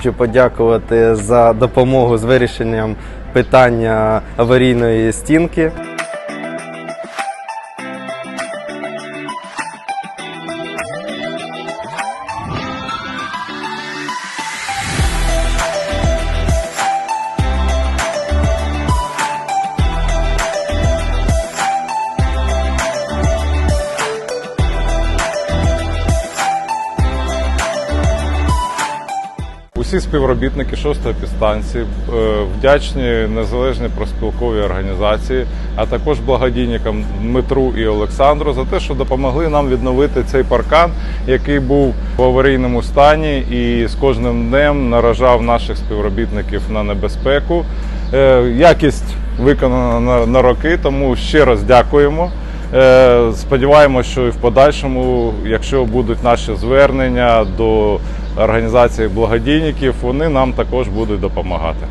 Хочу подякувати за допомогу з вирішенням питання аварійної стінки. Усі співробітники шостої підстанції е, вдячні незалежній проспілковій організації, а також благодійникам Дмитру і Олександру за те, що допомогли нам відновити цей паркан, який був в аварійному стані і з кожним днем наражав наших співробітників на небезпеку. Е, Якість виконана на- на роки, тому ще раз дякуємо. Е, Сподіваємося, що і в подальшому, якщо будуть наші звернення до організації благодійників, вони нам також будуть допомагати.